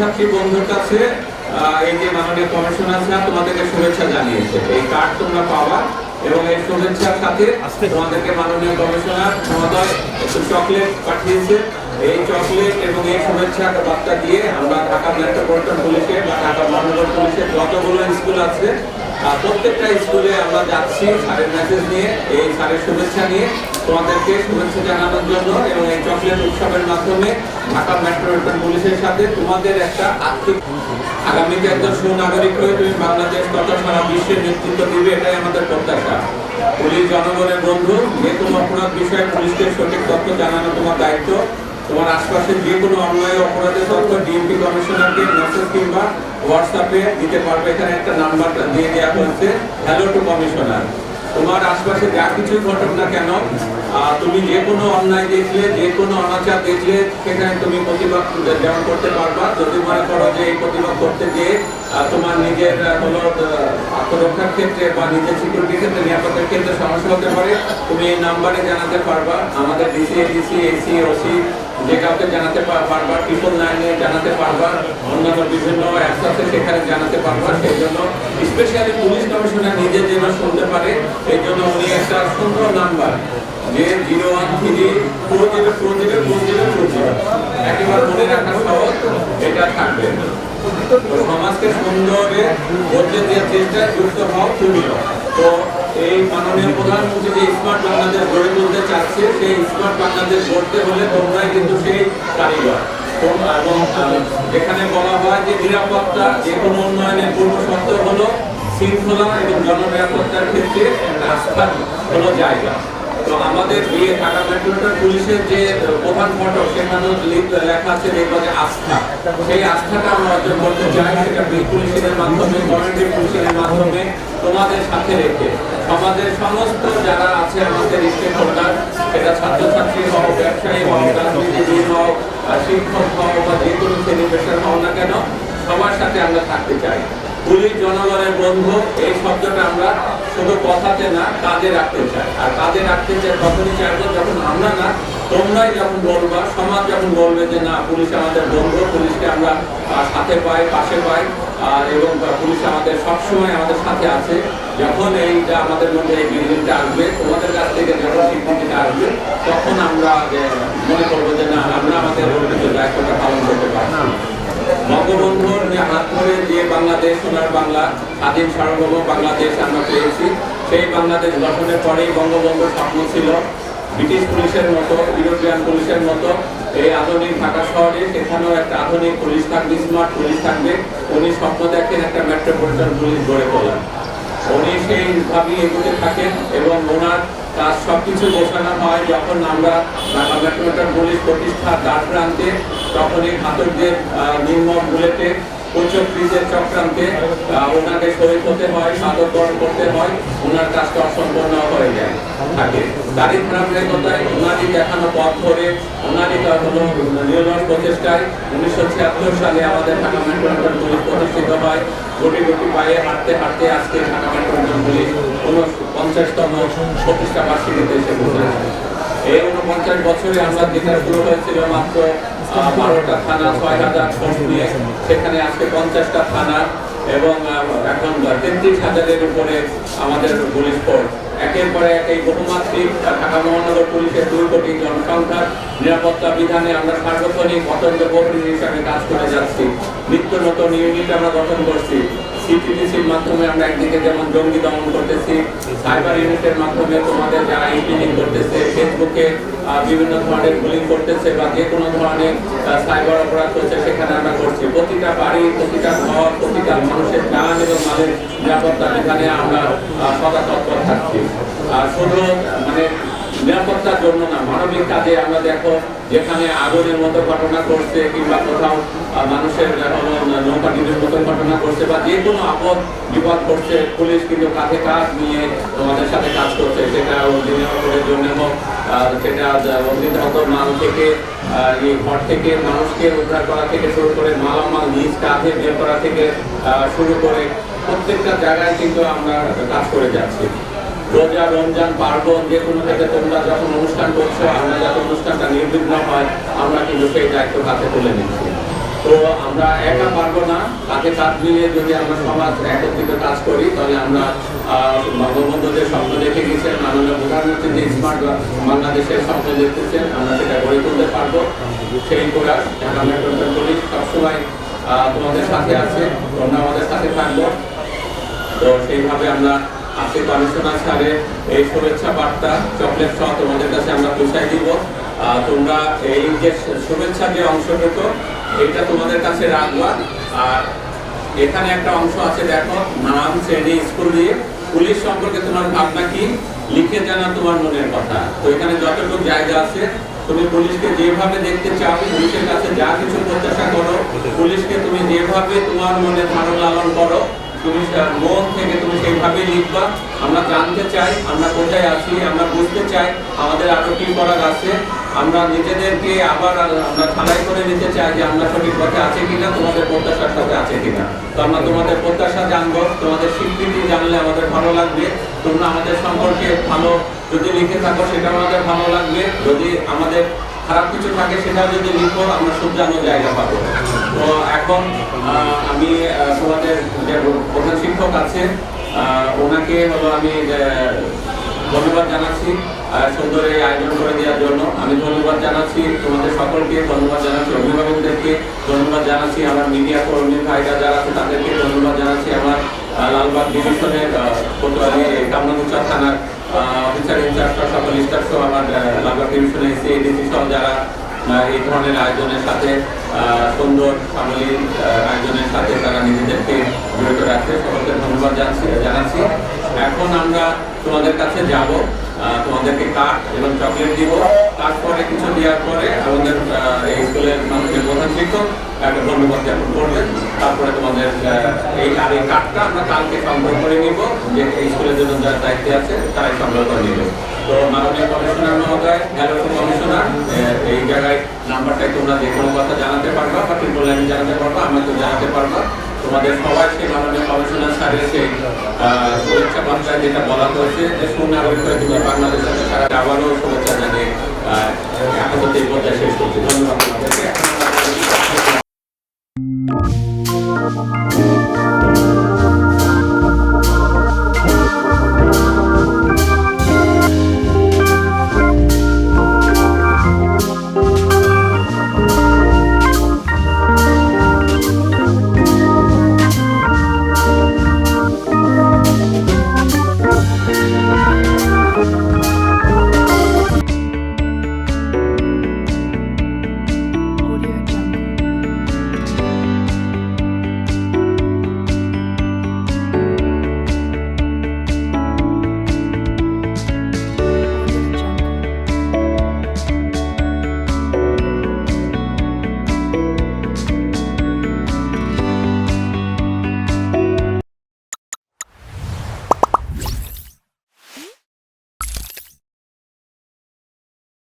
শিক্ষার্থী বন্ধুর কাছে এই যে মাননীয় কমিশনার স্যার তোমাদেরকে শুভেচ্ছা জানিয়েছে। এই কার্ড তোমরা পাবা এবং এই শুভেচ্ছার সাথে তোমাদেরকে মাননীয় কমিশনার মহোদয় একটু চকলেট পাঠিয়েছে। এই চকলেট এবং এই শুভেচ্ছা বার্তা দিয়ে আমরা ঢাকা মেট্রোপলিটন পুলিশে বা ঢাকা মহানগর পুলিশের যতগুলো স্কুল আছে প্রত্যেকটা স্কুলে আমরা যাচ্ছি স্যারের মেসেজ নিয়ে, এই স্যারের শুভেচ্ছা নিয়ে। তোমাদেরকে শুভেচ্ছা জানানোর জন্য এবং এই চকলেট উৎসবের মাধ্যমে ঢাকা মেট্রোপলিটন পুলিশের সাথে তোমাদের একটা আর্থিক আগামীতে একজন সুনাগরিক হয়ে তুমি বাংলাদেশ তথা সারা বিশ্বের নেতৃত্ব দিবে, এটাই আমাদের প্রত্যাশা। পুলিশ জনগণের বন্ধু, যে কোনো অপরাধ বিষয়ে পুলিশকে সঠিক তথ্য জানানো তোমার দায়িত্ব। তোমার আশপাশে যে কোনো অন্যায় অপরাধের তথ্য ডিএমপি কমিশনারকে মেসেজ কিংবা হোয়াটসঅ্যাপে দিতে পারবে। এখানে একটা নাম্বার দিয়ে দেওয়া হয়েছে হ্যালো টু কমিশনার তোমার আশপাশে যা কিছু ঘটক না কেন তুমি যে কোনো অন্যায় দেখলে, যে কোনো অনাচার দেখলে, সেখানে তুমি প্রতিবাদ যেমন করতে পারবা। যদি মনে করো যে এই প্রতিবাদ করতে গিয়ে তোমার নিজের হলো আত্মরক্ষার ক্ষেত্রে বা নিজের সিকিউরিটির ক্ষেত্রে নিরাপত্তার ক্ষেত্রে সমস্যা হতে পারে, তুমি এই নাম্বারে জানাতে পারবা। আমাদের ডিসি এডিসি এসি ওসি যে কাউকে জানাতে পা- পারবা ট্রিপল নাইনে জানাতে পারবা অন্যান্য বিভিন্ন আছে সেখানে জানাতে পারবা সেই জন্য স্পেশালি পুলিশ কমিশনার নিজে যেন শুনতে পারে এই জন্য উনি একটা সুন্দর নাম্বার যে zero one three four zero four zero four zero four zero একেবারে মনে রাখা সহজ, এটা থাকবে। সমাজকে সুন্দরে বদলে দেওয়ার চেষ্টায় যুক্ত হও তুমিও তো এই মাননীয় প্রধানমন্ত্রী যে স্মার্ট বাংলাদেশ গড়ে তুলতে চাচ্ছে, সেই স্মার্ট বাংলাদেশ গড়তে হলে তোমরাই কিন্তু সেই কারিগর এবং যেখানে বলা হয় যে নিরাপত্তা যে কোনো উন্নয়নের পূর্ব শর্ত হলো শৃঙ্খলা এবং জননিরাপত্তার ক্ষেত্রে রাস্তার হলো জায়গা। তো আমাদের বিয়ে ঢাকা মেট্রোপলিটন পুলিশের যে প্রধান ফটক, সেখানে লি- লেখা আছে দেখব যে আস্থা। সেই আস্থাটা আমরা অর্জন করতে চাই, সেটা পুলিশের মাধ্যমে, কমিউনিটি পুলিশের মাধ্যমে তোমাদের সাথে রেখে। সমাজের সমস্ত যারা আছে আমাদের স্টেক হোল্ডার, সেটা ছাত্রছাত্রী হোক, ব্যবসায়ী হোক, রাজনীতিবিদ হোক শিক্ষক হোক, বা যে কোনো পেশার হোক না কেন, সবার সাথে আমরা থাকতে চাই। পুলিশ জনগণের বন্ধু, এই শব্দটা আমরা শুধু কথাতে না, কাজে রাখতে চাই। আর কাজে রাখতে চাই তখনই চাইব যখন আমরা না, তোমরাই যখন বলবা, সমাজ যখন বলবে যে না, পুলিশ আমাদের বন্ধু, পুলিশকে আমরা সাথে পাই, পাশে পাই। এবং পুলিশ আমাদের সবসময় আমাদের সাথে আছে। যখন এইটা আমাদের মধ্যে এই বিল্ডিংটা আসবে, তোমাদের কাছ থেকে যখন স্বীকৃতিটা আসবে, তখন আমরা মনে করব যে না, আমরা আমাদের অর্পিত দায়িত্বটা পালন করতে পারছি। বঙ্গবন্ধুর হাত ধরে যে বাংলাদেশ, সোনার বাংলা, স্বাধীন সার্বভৌম বাংলাদেশ আমরা পেয়েছি, সেই বাংলাদেশ গঠনের পরেই বঙ্গবন্ধুর স্বপ্ন ছিল ব্রিটিশ পুলিশের মতো, ইউরোপিয়ান পুলিশের মতো এই আধুনিক ঢাকা শহরে সেখানেও একটা আধুনিক পুলিশ থাকবে স্মার্ট পুলিশ থাকবে। উনি স্বপ্ন দেখেন একটা মেট্রোপলিটন পুলিশ গড়ে তোলা উনি সেইভাবেই এগোতে থাকেন এবং ওনার কাজ সবকিছু বোঝানো হয় যখন আমরা ঢাকা মেট্রোপলিটন পুলিশ প্রতিষ্ঠা দ্বার প্রান্তে তখন এই ঘাতকদের নির্মম বুলেটে উচ্চক্রিজের চক্রান্তে ওনাকে শহীদ হতে হয় সাদর করতে হয়, ওনার কাজটা অসম্পূর্ণ হয়ে যায়। থাকে। তারই ধারাবাহিকতায় ওনারই দেখানো পথ ধরে, ওনারই হলো নির্মাণ প্রচেষ্টায়। উনিশশো ছিয়াত্তর সালে আমাদের ঢাকা মেট্রোপলিটন পুলিশ প্রতিষ্ঠিত হয়। গুটি গুটি পায়ে হাঁটতে হাঁটতে আজকে ঢাকা মেট্রোপলিটন পুলিশ পঞ্চাশতম প্রতিষ্ঠা বার্ষিকীতে এসে পৌঁছেছে। এই বছরে আমরা যেটা শুরু হয়েছিল মাত্র বারোটা থানা ছয় হাজার নিয়ে সেখানে আজকে পঞ্চাশটা থানা এবং এখন তেত্রিশ হাজারের উপরে আমাদের পুলিশ ফোর্স। একের পরে এক এই বহুমাত্রিক ঢাকা মহানগর পুলিশের দুই কোটি জনসংখ্যার নিরাপত্তা বিধানে আমরা সার্বক্ষণিক অত্যন্ত গভীর হিসাবে কাজ করে যাচ্ছি। নিত্য নতুন ইউনিট আমরা গঠন করছি। সিটিডিসির মাধ্যমে আমরা একদিকে যেমন জঙ্গি দমন করতেছি সাইবার ইউনিটের মাধ্যমে তোমাদের যারা ইঞ্জিনিয়ারিং ফেসবুকে বিভিন্ন ধরনের বুলিং করতেছে বা যে কোনো ধরনের সাইবার অপরাধ হচ্ছে সেখানে আমরা করছি। প্রতিটা বাড়ি, প্রতিটা ঘর, প্রতিটা মানুষের প্রাণ এবং মালের নিরাপত্তা বিধানে আমরা সদা তৎপর থাকছি। আর শুধু মানে নিরাপত্তার জন্য না, মানবিক কাজে আমরা দেখো, যেখানে আগুনের মতো ঘটনা করছে কিংবা কোথাও মানুষের নৌকা ডিমের মতো ঘটনা করছে বা যে কোনো আপদ, বিপদ করছে পুলিশ কিন্তু কাঁধে কাজ নিয়ে তোমাদের সাথে কাজ করছে। সেটা জন্য হোক সেটা অগ্নিহত মাল থেকে ঘর থেকে মানুষকে উদ্ধার করা থেকে শুরু করে মালামাল, নিজ কাঁধে বের করা থেকে শুরু করে প্রত্যেকটা জায়গায় কিন্তু আমরা কাজ করে যাচ্ছি। রোজা, রমজান, পার্বণ, যে কোনো ক্ষেত্রে তোমরা যখন অনুষ্ঠান করছ, আমরা যাতে অনুষ্ঠানটা নির্বিঘ্ন হয়, আমরা কিন্তু সেই দায়িত্ব হাতে তুলে নিচ্ছি। তো আমরা একা পারব না তাকে কাজ মিলিয়ে যদি আমরা সমাজ একত্রিত কাজ করি, তাহলে আমরা বঙ্গবন্ধুদের স্বপ্ন দেখে গেছেন, মাননীয় প্রধানমন্ত্রী যে স্মার্ট বাংলাদেশের স্বপ্ন দেখতেছেন, আমরা সেটা গড়ে তুলতে পারব। সেই প্রয়াস ঢাকা মেট্রোপলিটন পুলিশ সবসময় তোমাদের সাথে আছে, তোমরা আমাদের সাথে থাকব। তো সেইভাবে আমরা আজকে কমিশনার স্যারের এই শুভেচ্ছা বার্তা, চকলেট সহ তোমাদের কাছে আমরা পৌঁছাই দিব। তোমরা এই যে শুভেচ্ছা যে অংশটুকু, এটা তোমাদের কাছে রাখবা। আর এখানে একটা অংশ আছে, দেখো, নাম, শ্রেণি, স্কুল দিয়ে। পুলিশ সম্পর্কে তোমার ভাবনা কি? লিখে জানা তোমার মনের কথা। তো এখানে যতটুকু জায়গা আছে, তুমি পুলিশকে যেভাবে দেখতে চাও, পুলিশের কাছে যা কিছু প্রত্যাশা করো, পুলিশকে তুমি যেভাবে তোমার মনে ধারণ লালন করো তুমি মন থেকে তুমি সেইভাবে লিখবা। আমরা জানতে চাই, আমরা কোথায় আছি, আমরা বুঝতে চাই, আমাদের আরও কি করার আছে। আমরা নিজেদেরকে আবার আমরা ছাড়াই করে নিতে চাই যে আমরা সঠিক পথে আছে কিনা, তোমাদের প্রত্যাশার সাথে আছে কিনা। তো আমরা তোমাদের প্রত্যাশা জানব, তোমাদের স্বীকৃতি জানলে আমাদের ভালো লাগবে। তোমরা আমাদের সম্পর্কে ভালো যদি লিখে থাকো সেটা আমাদের ভালো লাগবে। যদি আমাদের খারাপ কিছু থাকে সেটা যদি লিখো, আমরা শুধরানোর জায়গা পাবো। তো এখন আমি তোমাদের যে প্রধান শিক্ষক আছে ওনাকে হলো আমি ধন্যবাদ জানাচ্ছি সুন্দর এই আয়োজন করে দেওয়ার জন্য। আমি ধন্যবাদ জানাচ্ছি তোমাদের সকলকে, ধন্যবাদ জানাচ্ছি অভিভাবকদেরকে, ধন্যবাদ জানাচ্ছি আমার মিডিয়া কর্মী ভাইরা যারা আছে তাদেরকে ধন্যবাদ জানাচ্ছি আমার লালবাগ ডিভিশনের কোতোয়ালি থানার অফিসার ইনচার্জ সকল স্টাফ সহ আমার আহ, লালবাগ এসে এডিসি সহ যারা এই ধরনের আয়োজনের সাথে সুন্দর সামলিক আয়োজনের সাথে তারা নিজেদেরকে জড়িত রাখছে। সকলকে ধন্যবাদ জানাচ্ছি। এখন আমরা তোমাদের কাছে যাব। তোমাদেরকে কাঠ এবং চকলেট দিব। তারপরে কিছু দেওয়ার পরে আমাদের এই স্কুলের মানুষের প্রধান শিক্ষক একটা ধন্যবাদ জ্ঞাপন করবেন তারপরে তোমাদের এই আর এই কাঠটা আমরা কালকে সংগ্রহ করে নিব, যে এই স্কুলের জন্য যার দায়িত্বে আছে, তারাই সংগ্রহ করে নিবে। তো মাননীয় কমিশনার মহোদয় হ্যালো কমিশনার এই জায়গায় নাম্বারটাই তোমরা যে কোনো কথা জানাতে পারবা বা ট্রিপল লাইনে জানাতে পারবা আমাকে জানাতে পারবা। তোমাদের সবাইকে মাননীয় কমিশনার স্যারের সেই শুভেচ্ছা বার্তায় যেটা বলা হয়েছে যে সুনাগরিক হয়ে তুমি বাংলাদেশের সারা আবারও শুভেচ্ছা জানিয়ে এখন তো এই পর্যায়ে শেষ করছি। ধন্যবাদ আমরা